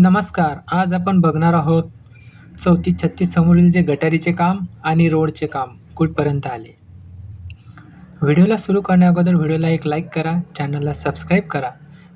नमस्कार आज आपण बघणार आहोत चौतीस छत्तीस समोरील जे गटारीचे काम आणि रोडचे काम कुठपर्यंत आले. व्हिडिओला सुरू करण्या अगोदर व्हिडिओला एक लाईक करा चॅनलला सबस्क्राईब करा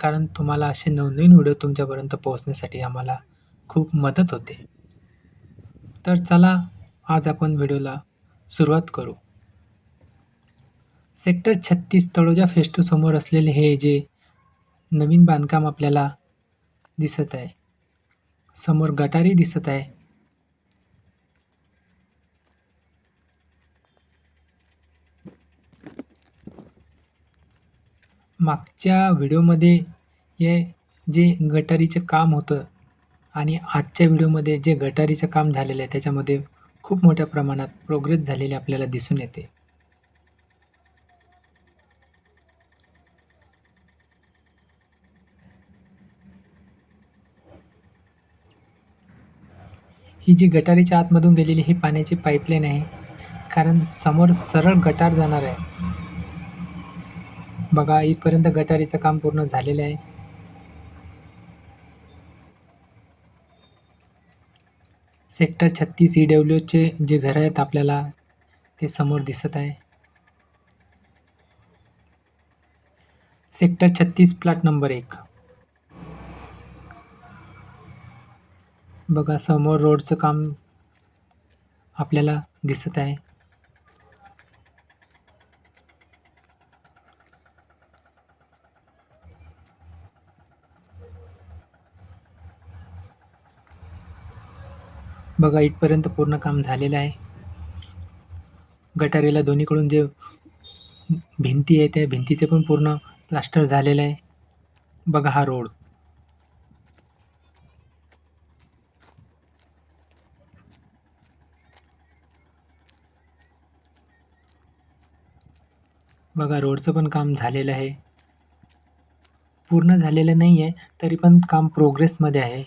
कारण तुम्हाला असे नवनवीन व्हिडिओ तुमच्यापर्यंत पोहोचण्यासाठी आम्हाला खूप मदत होते. तर चला आज आपण व्हिडिओला सुरुवात करू. सेक्टर छत्तीस तळोजा फेस्टू समोर असलेले हे जे नवीन बांधकाम आपल्याला दिसत आहे समोर गटारी दिसत आहे. मागच्या व्हिडिओमध्ये हे जे गटारीचं काम होतं आणि आजच्या व्हिडिओमध्ये जे गटारीचं काम झालेलं आहे त्याच्यामध्ये खूप मोठ्या प्रमाणात प्रोग्रेस झालेली आपल्याला दिसून येते. ही जी गटारीच्या आतमधून गेलेली ही पाण्याची पाईपलाईन आहे. कारण समोर सरळ गटार जाणार आहे. बघा इथपर्यंत गटारीचं काम पूर्ण झालेलं आहे. सेक्टर छत्तीस ई डब्ल्यूचे जे घर आहेत आपल्याला ते समोर दिसत आहे. सेक्टर छत्तीस प्लॉट नंबर एक. बघा समोर रोडचं काम आपल्याला दिसत आहे. बघा इथपर्यंत पूर्ण काम झालेलं आहे. गटारीला दोन्हीकडून जे भिंती आहे त्या भिंतीचे पण पूर्ण प्लास्टर झालेलं आहे. बघा हा रोड. बघा रोडचं पण काम झालेलं आहे. पूर्ण झालेलं नाही आहे तरी पण काम प्रोग्रेसमध्ये आहे.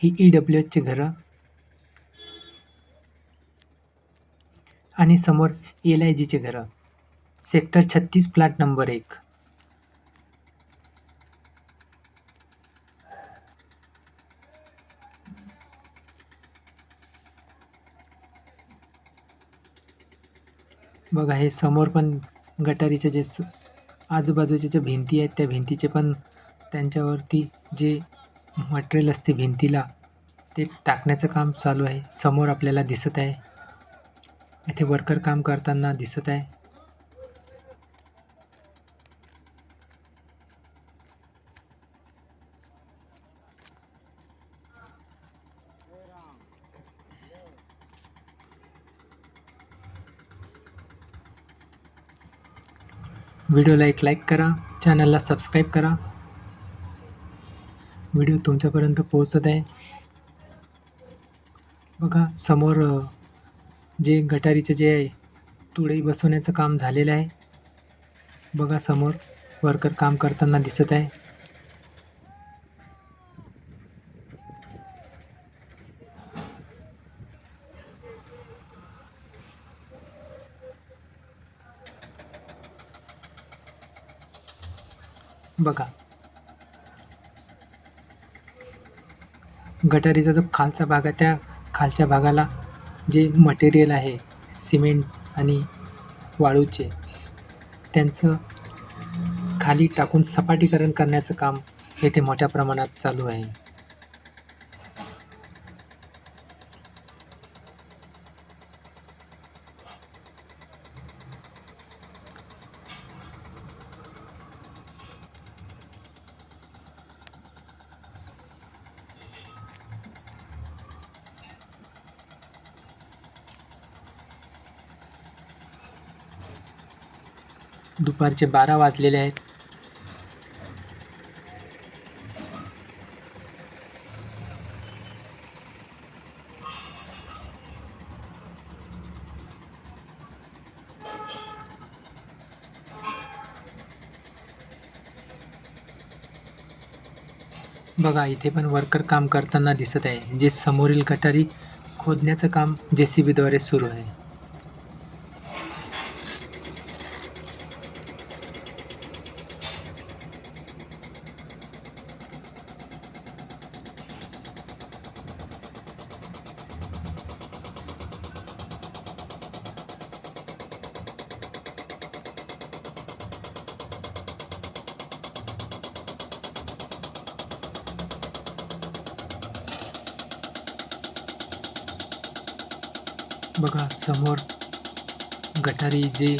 ही ई डब्ल्यू एचची घरं. आणि समोर एल आय जीचे घरं. सेक्टर छत्तीस प्लॅट नंबर एक. बघा हे समोर पण गटारीचे जे स आजूबाजूच्या ज्या भिंती आहेत त्या भिंतीचे पण त्यांच्यावरती जे मटेरियल असते भिंतीला ते टाकण्याचं काम चालू आहे. समोर आपल्याला दिसत आहे. इथे वर्कर काम करताना दिसत आहे. व्हिडिओला एक लाईक करा. चॅनलला सबस्क्राईब करा. व्हिडिओ तुमच्यापर्यंत पोहोचत आहे. बघा समोर जे गटारीचं जे आहे तुळई बसवण्याचं काम झालेलं आहे. बघा समोर वर्कर काम करताना दिसत आहे. बघा. गटारीचा जो खालचा भाग आहे त्या खालच्या भागाला जे मटेरियल आहे सिमेंट आणि वाळूचे त्यांचं खाली टाकून सपाटीकरण करण्याचं काम येथे मोठ्या प्रमाणात चालू आहे. दुपारचे बारा वाजलेले आहेत. बघा इथे पण वर्कर काम करताना दिसत आहे जे समोरील गटारी खोदण्याचं काम जे सी बीद्वारे सुरू आहे. बघा समोर गटारी जे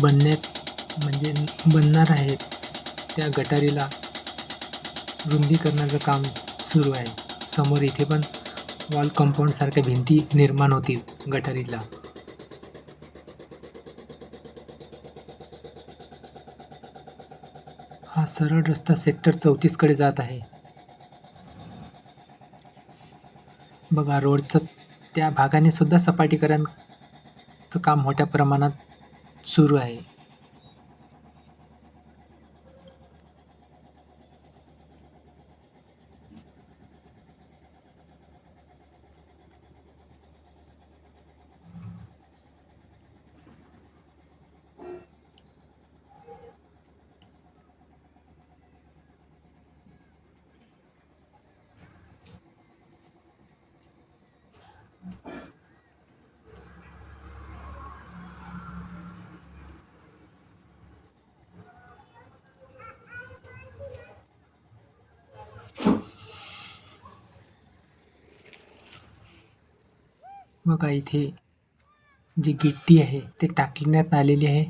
बनण्यात म्हणजे बनणार आहेत त्या गटारीला रुंदीकरणाचं काम सुरू आहे. समोर इथे पण वॉल कंपाऊंडसारख्या भिंती निर्माण होतील गटारीला. हा सरळ रस्ता सेक्टर चौतीसकडे जात आहे. बघा रोडचं त्या भागाने सुद्धा सपाटीकरणचं काम मोठ्या प्रमाणात सुरू आहे. बघा इथे जी गिट्टी आहे ते टाकण्यात आलेली आहे.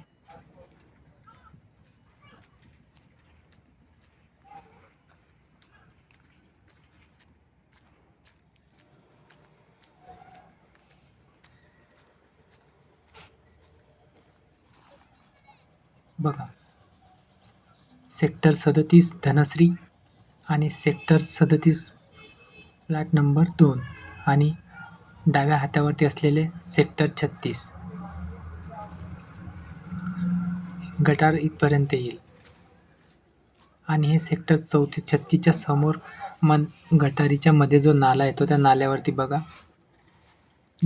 बघा सेक्टर सदतीस धनश्री आणि सेक्टर सदतीस फ्लॅट नंबर दोन आणि डाव्या हातावरती असलेले सेक्टर छत्तीस. गटार इथपर्यंत येईल. आणि हे सेक्टर चौतीस छत्तीसच्या समोर मन गटारीच्या मध्ये जो नाला येतो त्या नाल्यावरती बघा.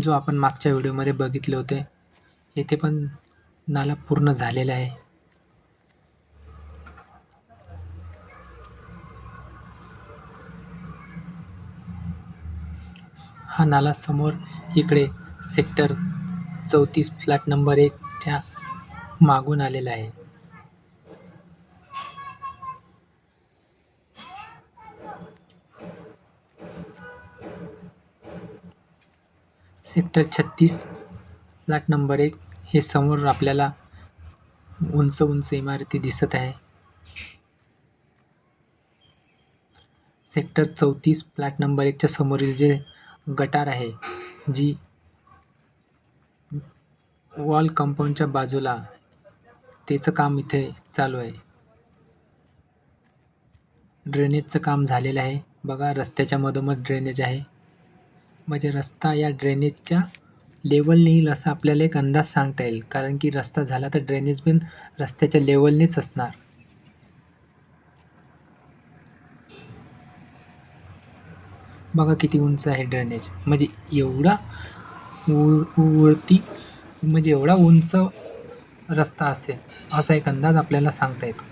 जो आपण मागच्या व्हिडिओमध्ये बघितले होते येथे पण नाला पूर्ण झालेला आहे. हा नाला समोर इकडे सेक्टर चौतीस फ्लॅट नंबर एकच्या मागून आलेला आहे. सेक्टर छत्तीस फ्लॅट नंबर एक हे समोर आपल्याला उंच उंच इमारती दिसत आहे. सेक्टर चौतीस फ्लॅट नंबर एकच्या समोरील जे गटार आहे जी वॉल कंपाऊंडच्या बाजूला त्याचं काम इथे चालू आहे. ड्रेनेजचं काम झालेलं आहे. बघा रस्त्याच्या मधोमध ड्रेनेज आहे. म्हणजे रस्ता या ड्रेनेजच्या लेवल येईल असं आपल्याला एक अंदाज सांगता येईल. कारण की रस्ता झाला तर ड्रेनेज पण रस्त्याच्या लेवलनेच असणार. बघा किती उंच आहे ड्रेनेज म्हणजे एवढा वरती म्हणजे एवढा उंच रस्ता असेल असा एक अंदाज आपल्याला सांगता येतो.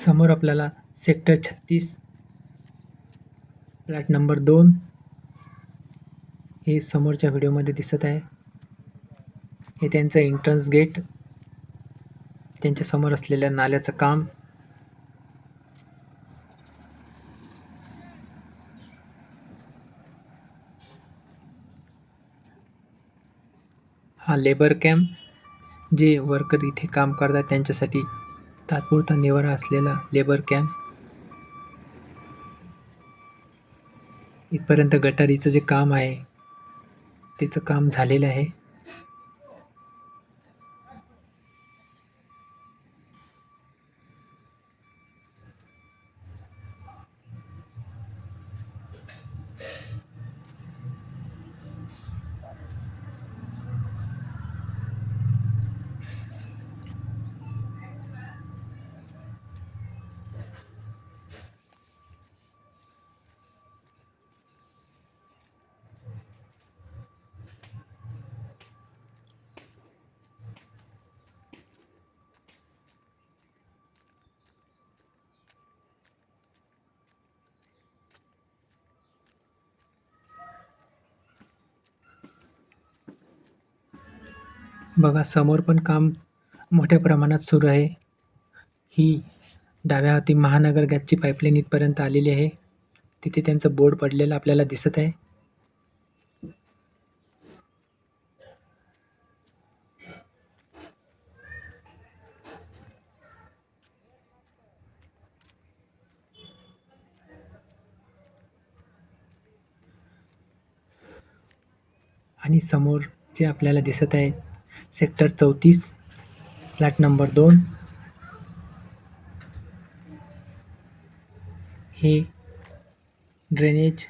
समोर आपल्याला सेक्टर छत्तीस. फ्लॅट नंबर दोन. हे समोरच्या व्हिडिओमध्ये दिसत आहे. हे त्यांचं एंट्रन्स गेट त्यांच्यासमोर असलेल्या नाल्याचं काम. हा लेबर कॅम्प जे वर्कर इथे काम करतात त्यांच्यासाठी तात्पुरता निवारा असलेला लेबर कॅम्प इथपर्यंत गटारीचं जे काम आहे त्याचं काम झालेलं आहे. बघा समोर पण काम मोठ्या प्रमाणात सुरू आहे. ही डाव्या हाती महानगर गॅसची पाईपलाईन इथपर्यंत आलेली आहे. तिथे त्यांचं बोर्ड पडलेलं आपल्याला दिसत आहे. आणि समोर जे आपल्याला दिसत आहे सेक्टर चौतीस फ्लॅट नंबर दोन. हे ड्रेनेज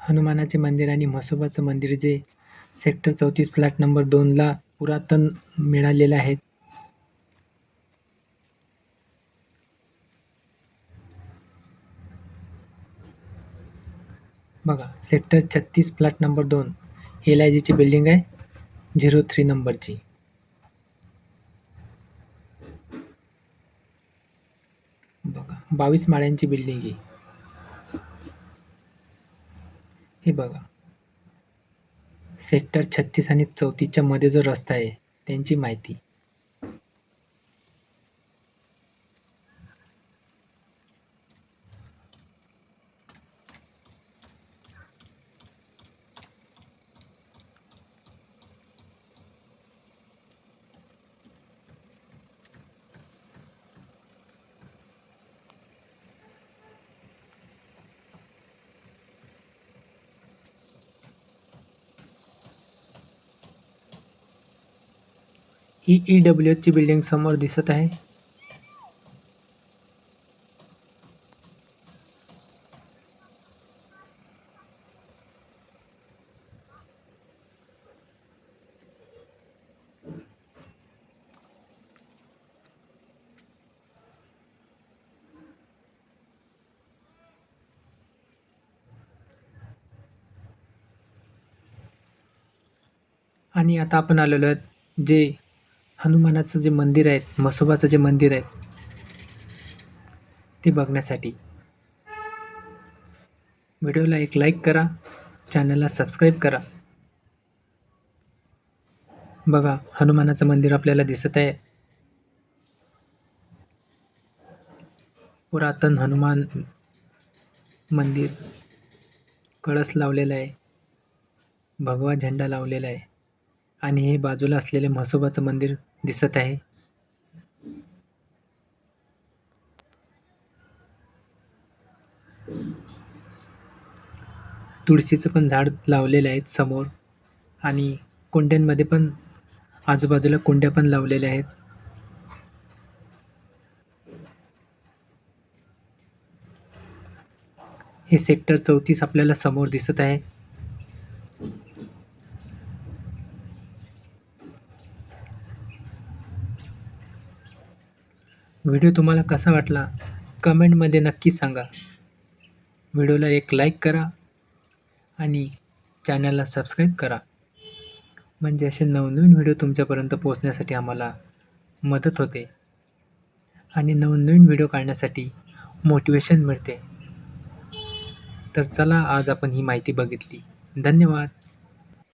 हनुमानाचे मंदिर आणि म्हसोबाचं मंदिर जे सेक्टर चौतीस फ्लॅट नंबर दोनला पुरातन मिळालेलं आहे. बघा सेक्टर छत्तीस फ्लॅट नंबर दोन. एल आय जीची बिल्डिंग आहे. झिरो थ्री नंबरची बघा बावीस माळ्यांची बिल्डिंग आहे. हे बघा. सेक्टर छत्तीस आणि चौतीसच्या मध्ये जो रस्ता आहे त्यांची माहिती. ही ई डब्ल्यू एचची बिल्डिंग समोर दिसत आहे. आणि आता आपण आलेलो आहेत जे हनुमानाचं जे मंदिर आहे म्हसोबाचं जे मंदिर आहे ते बघण्यासाठी. व्हिडिओला एक लाईक करा चॅनलला सबस्क्राईब करा. बघा हनुमानाचं मंदिर आपल्याला दिसत आहे. पुरातन हनुमान मंदिर कळस लावलेला आहे भगवा झेंडा लावलेला आहे आणि हे बाजूला असलेले म्हसोबाचं मंदिर दिसत आहे. तुळशीचं पण झाड लावलेलं आहेत समोर. आणि कुंड्यांमध्ये पण आजूबाजूला कुंड्या पण लावलेल्या आहेत. हे सेक्टर चौतीस आपल्याला समोर दिसत आहे. व्हिडिओ तुम्हाला कसा वाटला कमेंटमध्ये नक्की सांगा. व्हिडिओला एक लाईक करा आणि चॅनलला सबस्क्राईब करा. म्हणजे असे नवनवीन व्हिडिओ तुमच्यापर्यंत पोहोचण्यासाठी आम्हाला मदत होते आणि नवनवीन व्हिडिओ काढण्यासाठी मोटिवेशन मिळते. तर चला आज आपण ही माहिती बघितली. धन्यवाद.